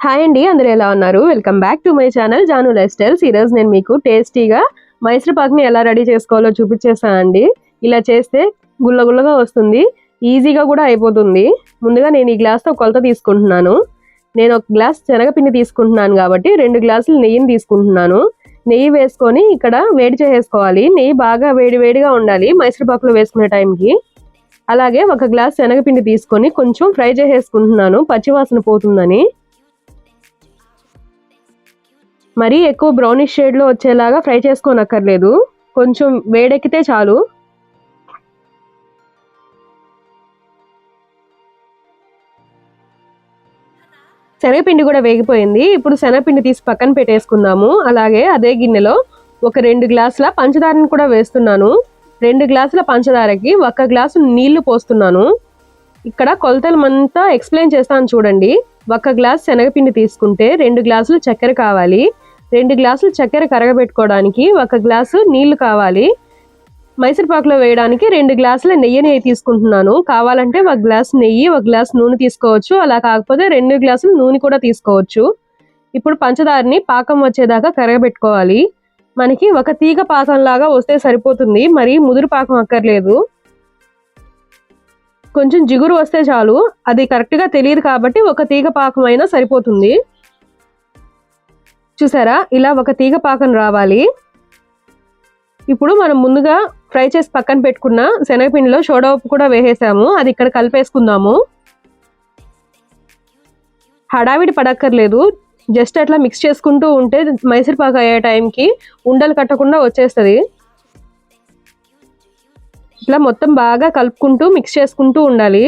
Hi అండి అందరూ ఎలా ఉన్నారు? Welcome back to my channel Janu life styles ఈరోజు నేను మీకు టేస్టీగా మైసూర్ పాక్ని ఎలా రెడీ చేసుకోవాలో చూపించేస్తానండి ఇలా చేస్తే గుల్ల గుల్లగా వస్తుంది ఈజీగా కూడా అయిపోతుంది. ముందుగా నేను ఈ గ్లాస్తో కొలత తీసుకుంటున్నాను. నేను ఒక గ్లాస్ శనగపిండి తీసుకుంటున్నాను కాబట్టి రెండు గ్లాసులు నెయ్యిని తీసుకుంటున్నాను. నెయ్యి వేసుకొని ఇక్కడ వేడి చేసేసుకోవాలి. నెయ్యి బాగా వేడి వేడిగా ఉండాలి మైసూర్ పాకులో వేసుకునే టైంకి. అలాగే ఒక గ్లాస్ శనగపిండి తీసుకొని కొంచెం ఫ్రై చేసేసుకుంటున్నాను. పచ్చివాసన పోతుందని. మరీ ఎక్కువ బ్రౌనిష్ షేడ్లో వచ్చేలాగా ఫ్రై చేసుకోనక్కర్లేదు. కొంచెం వేడెక్కితే చాలు. శనగపిండి కూడా వేగిపోయింది. ఇప్పుడు శనగపిండి తీసి పక్కన పెట్టేసుకుందాము. అలాగే అదే గిన్నెలో ఒక రెండు గ్లాసుల పంచదారని కూడా వేస్తున్నాను. రెండు గ్లాసుల పంచదారకి ఒక గ్లాసు నీళ్ళు పోస్తున్నాను. ఇక్కడ కొలతలు అంతా ఎక్స్ప్లెయిన్ చేస్తాను చూడండి. ఒక గ్లాస్ శనగపిండి తీసుకుంటే రెండు గ్లాసులు చక్కెర కావాలి. రెండు గ్లాసులు చక్కెర కరగబెట్టుకోవడానికి ఒక గ్లాసు నీళ్ళు కావాలి. మైసూర్పాకులో వేయడానికి రెండు గ్లాసుల నెయ్యిని తీసుకుంటున్నాను. కావాలంటే ఒక గ్లాస్ నెయ్యి ఒక గ్లాస్ నూనె తీసుకోవచ్చు. అలా కాకపోతే రెండు గ్లాసులు నూనె కూడా తీసుకోవచ్చు. ఇప్పుడు పంచదారని పాకం వచ్చేదాకా కరగబెట్టుకోవాలి. మనకి ఒక తీగ పాకం లాగా వస్తే సరిపోతుంది. మరి ముదురు పాకం అక్కర్లేదు. కొంచెం జిగురు వస్తే చాలు. అది కరెక్ట్గా తెలియదు కాబట్టి ఒక తీగ పాకం అయినా సరిపోతుంది. చూసారా? ఇలా ఒక తీగ పాకం రావాలి. ఇప్పుడు మనం ముందుగా ఫ్రై చేసి పక్కన పెట్టుకున్న శనగపిండిలో సోడా ఉప్పు కూడా వేసేసాము. అది ఇక్కడ కలిపేసుకుందాము. హడావిడి పడక్కర్లేదు. జస్ట్ అట్లా మిక్స్ చేసుకుంటూ ఉంటే మైసూర్ పాక్ అయ్యే టైంకి ఉండలు కట్టకుండా వచ్చేస్తుంది. ఇట్లా మొత్తం బాగా కలుపుకుంటూ మిక్స్ చేసుకుంటూ ఉండాలి.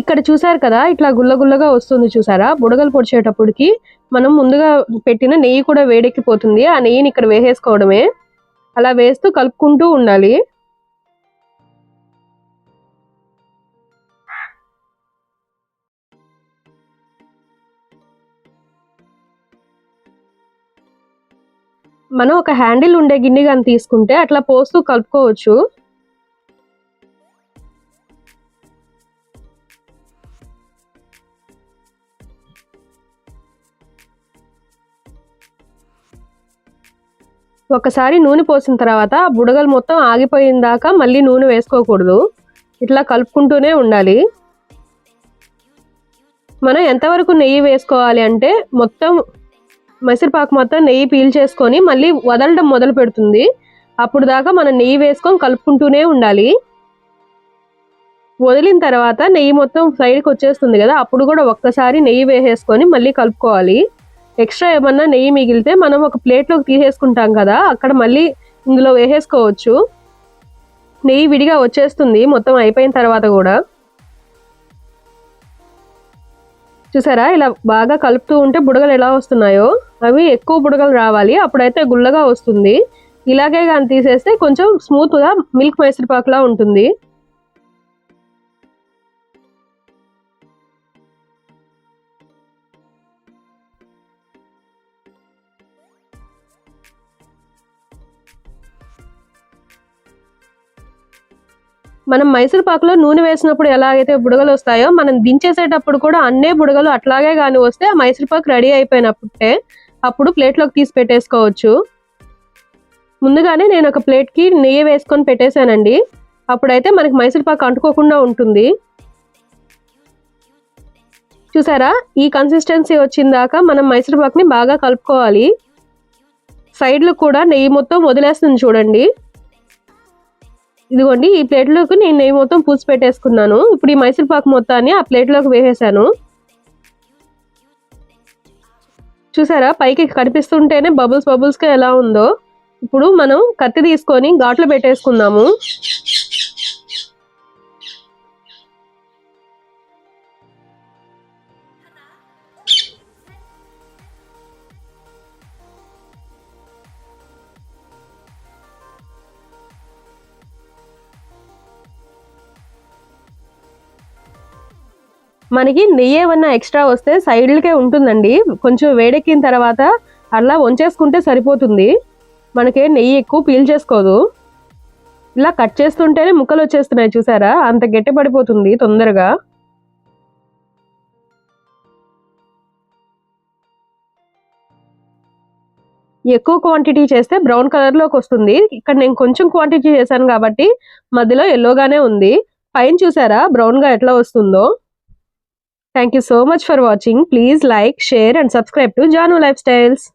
ఇక్కడ చూసారు కదా ఇట్లా గుల్లగుల్లగా వస్తుంది చూసారా? బుడగలు పొడిచేటప్పటికి మనం ముందుగా పెట్టిన నెయ్యి కూడా వేడెక్కిపోతుంది. ఆ నెయ్యిని ఇక్కడ వేసేసుకోవడమే. అలా వేస్తూ కలుపుకుంటూ ఉండాలి. మనం ఒక హ్యాండిల్ ఉండే గిన్నె కానీ తీసుకుంటే అట్లా పోస్తూ కలుపుకోవచ్చు. ఒకసారి నూనె పోసిన తర్వాత బుడగలు మొత్తం ఆగిపోయిన దాకా మళ్ళీ నూనె వేసుకోకూడదు. ఇట్లా కలుపుకుంటూనే ఉండాలి. మనం ఎంతవరకు నెయ్యి వేసుకోవాలి అంటే మొత్తం మైసూర్పాకు మొత్తం నెయ్యి పీల్చేసుకొని మళ్ళీ వదలడం మొదలు పెడుతుంది. అప్పుడు దాకా మనం నెయ్యి వేసుకొని కలుపుకుంటూనే ఉండాలి. వదిలిన తర్వాత నెయ్యి మొత్తం సైడ్కి వచ్చేస్తుంది కదా అప్పుడు కూడా ఒక్కసారి నెయ్యి వేసేసుకొని మళ్ళీ కలుపుకోవాలి. ఎక్స్ట్రా ఏమన్నా నెయ్యి మిగిలితే మనం ఒక ప్లేట్లోకి తీసేసుకుంటాం కదా అక్కడ మళ్ళీ ఇందులో వేసేసుకోవచ్చు. నెయ్యి విడిగా వచ్చేస్తుంది మొత్తం అయిపోయిన తర్వాత కూడా. చూసారా? ఇలా బాగా కలుపుతూ ఉంటే బుడగలు ఎలా వస్తున్నాయో? అవి ఎక్కువ బుడగలు రావాలి అప్పుడైతే గుల్లగా వస్తుంది. ఇలాగే కానీ తీసేస్తే కొంచెం స్మూత్గా మిల్క్ మైసూర్ పాక్లా ఉంటుంది. మనం మైసూర్ పాకులో నూనె వేసినప్పుడు ఎలాగైతే బుడగలు వస్తాయో మనం దించేసేటప్పుడు కూడా అన్నే బుడగలు అట్లాగే కానీ వస్తే ఆ మైసూర్ పాకు రెడీ అయిపోయినప్పుడే అప్పుడు ప్లేట్లోకి తీసి పెట్టేసుకోవచ్చు. ముందుగానే నేను ఒక ప్లేట్కి నెయ్యి వేసుకొని పెట్టేశానండి. అప్పుడైతే మనకి మైసూర్ పాకు అంటుకోకుండా ఉంటుంది. చూసారా? ఈ కన్సిస్టెన్సీ వచ్చిందాక మనం మైసూర్ పాకుని బాగా కలుపుకోవాలి. సైడ్లు కూడా నెయ్యి మొత్తం వదిలేస్తుంది చూడండి. ఇదిగోండి ఈ ప్లేట్లోకి నేను నెయ్యి మొత్తం పూసి పెట్టేసుకున్నాను. ఇప్పుడు ఈ మైసూర్ పాకు మొత్తాన్ని ఆ ప్లేట్లోకి వేసేసాను. చూసారా పైకి కనిపిస్తుంటేనే బబుల్స్ బబుల్స్గా ఎలా ఉందో. ఇప్పుడు మనం కత్తి తీసుకొని ఘాట్లో పెట్టేసుకుందాము. మనకి నెయ్యి ఏమన్నా ఎక్స్ట్రా వస్తే సైడ్లకే ఉంటుందండి. కొంచెం వేడెక్కిన తర్వాత అలా వంచేసుకుంటే సరిపోతుంది. మనకి నెయ్యి ఎక్కువ పీల్ చేసుకోదు. ఇలా కట్ చేస్తుంటేనే ముక్కలు వచ్చేస్తున్నాయి చూసారా? అంత గట్టి పడిపోతుంది తొందరగా. ఎక్కువ క్వాంటిటీ చేస్తే బ్రౌన్ కలర్లోకి వస్తుంది. ఇక్కడ నేను కొంచెం క్వాంటిటీ చేశాను కాబట్టి మధ్యలో ఎల్లోగానే ఉంది. పైన చూసారా? బ్రౌన్గా ఎట్లా వస్తుందో? Thank you so much for watching. Please like, share and subscribe to Janu Lifestyles.